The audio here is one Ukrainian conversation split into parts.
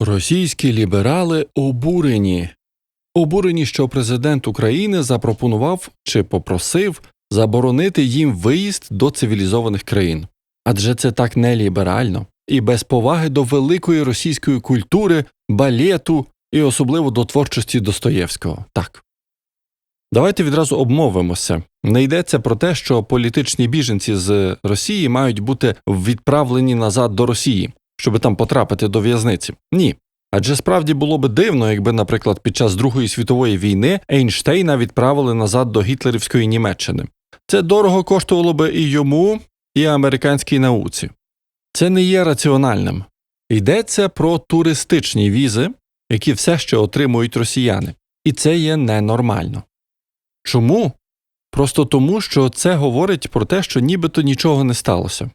Російські ліберали обурені. Обурені, що президент України запропонував чи попросив заборонити їм виїзд до цивілізованих країн. Адже це так неліберально і без поваги до великої російської культури, балету і особливо до творчості Достоєвського. Так. Давайте відразу обмовимося. Не йдеться про те, що політичні біженці з Росії мають бути відправлені назад до Росії, щоб там потрапити до в'язниці. Ні. Адже справді було би дивно, якби, наприклад, під час Другої світової війни Ейнштейна відправили назад до гітлерівської Німеччини. Це дорого коштувало би і йому, і американській науці. Це не є раціональним. Йдеться про туристичні візи, які все ще отримують росіяни, і це є ненормально. Чому? Просто тому, що це говорить про те, що нібито нічого не сталося.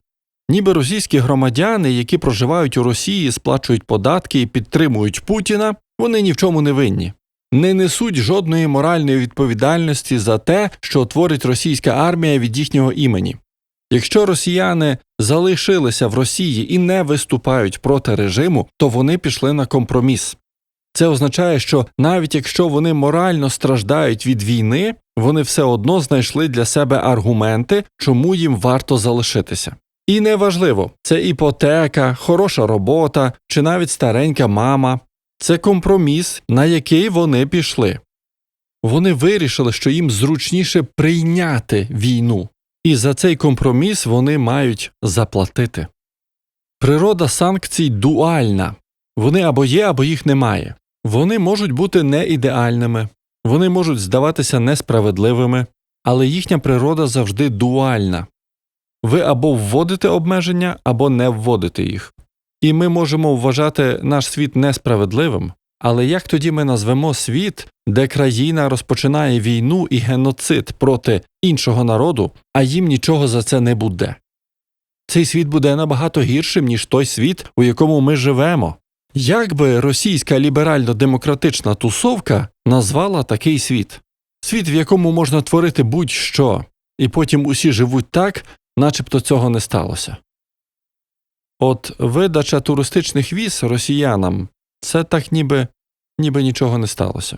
Ніби російські громадяни, які проживають у Росії, сплачують податки і підтримують Путіна, вони ні в чому не винні, не несуть жодної моральної відповідальності за те, що творить російська армія від їхнього імені. Якщо росіяни залишилися в Росії і не виступають проти режиму, то вони пішли на компроміс. Це означає, що навіть якщо вони морально страждають від війни, вони все одно знайшли для себе аргументи, чому їм варто залишитися. І неважливо, це іпотека, хороша робота чи навіть старенька мама. Це компроміс, на який вони пішли. Вони вирішили, що їм зручніше прийняти війну, і за цей компроміс вони мають заплатити. Природа санкцій дуальна вони або є, або їх немає. Вони можуть бути не ідеальними, вони можуть здаватися несправедливими, але їхня природа завжди дуальна. Ви або вводите обмеження, або не вводите їх. І ми можемо вважати наш світ несправедливим, але як тоді ми назвемо світ, де країна розпочинає війну і геноцид проти іншого народу, а їм нічого за це не буде? Цей світ буде набагато гіршим, ніж той світ, у якому ми живемо. Як би російська ліберально-демократична тусовка назвала такий світ? Світ, в якому можна творити будь-що, і потім усі живуть так, начебто цього не сталося. От видача туристичних віз росіянам це так ніби, ніби нічого не сталося.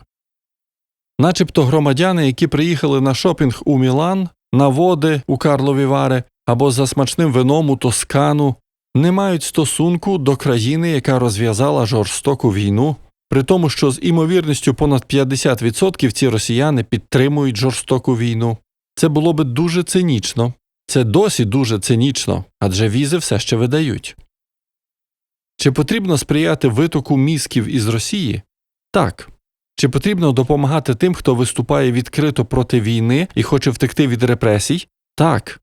Начебто громадяни, які приїхали на шопінг у Мілан, на води у Карлові Вари або за смачним вином у Тоскану, не мають стосунку до країни, яка розв'язала жорстоку війну, при тому, що з імовірністю понад 50% ці росіяни підтримують жорстоку війну. Це було би дуже цинічно, це досі дуже цинічно, адже візи все ще видають. Чи потрібно сприяти витоку мізків із Росії? Так. Чи потрібно допомагати тим, хто виступає відкрито проти війни і хоче втекти від репресій? Так.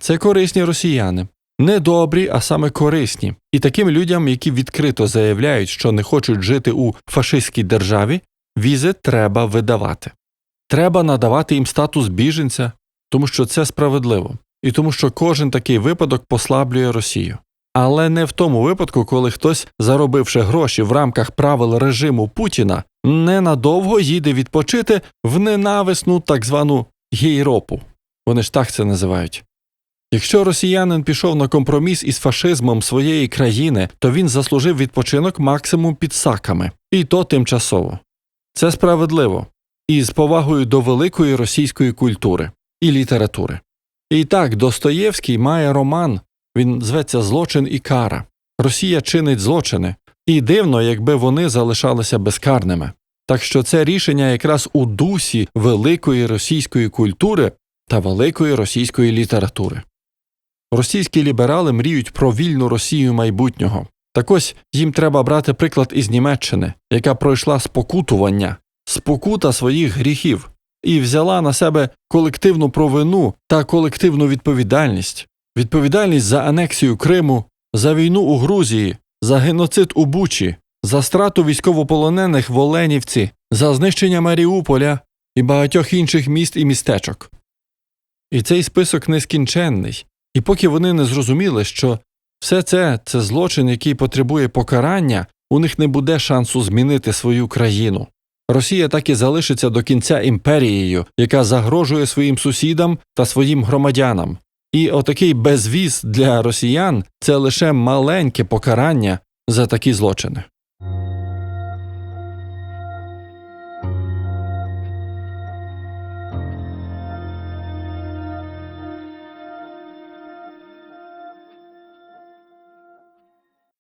Це корисні росіяни. Не добрі, а саме корисні. І таким людям, які відкрито заявляють, що не хочуть жити у фашистській державі, візи треба видавати. Треба надавати їм статус біженця, тому що це справедливо, і тому що кожен такий випадок послаблює Росію. Але не в тому випадку, коли хтось, заробивши гроші в рамках правил режиму Путіна, ненадовго їде відпочити в ненависну так звану Європу. Вони ж так це називають. Якщо росіянин пішов на компроміс із фашизмом своєї країни, то він заслужив відпочинок максимум під саками, і то тимчасово. Це справедливо і з повагою до великої російської культури і літератури. І так, Достоєвський має роман, він зветься Злочин і кара. Росія чинить злочини, і дивно, якби вони залишалися безкарними. Так що це рішення якраз у дусі великої російської культури та великої російської літератури. Російські ліберали мріють про вільну Росію майбутнього. Так ось їм треба брати приклад із Німеччини, яка пройшла спокутування, спокута своїх гріхів, і взяла на себе колективну провину та колективну відповідальність, відповідальність за анексію Криму, за війну у Грузії, за геноцид у Бучі, за страту військовополонених в Оленівці, за знищення Маріуполя і багатьох інших міст і містечок. І цей список нескінченний. І поки вони не зрозуміли, що все це це злочин, який потребує покарання, у них не буде шансу змінити свою країну. Росія так і залишиться до кінця імперією, яка загрожує своїм сусідам та своїм громадянам. І отакий безвіз для росіян це лише маленьке покарання за такі злочини.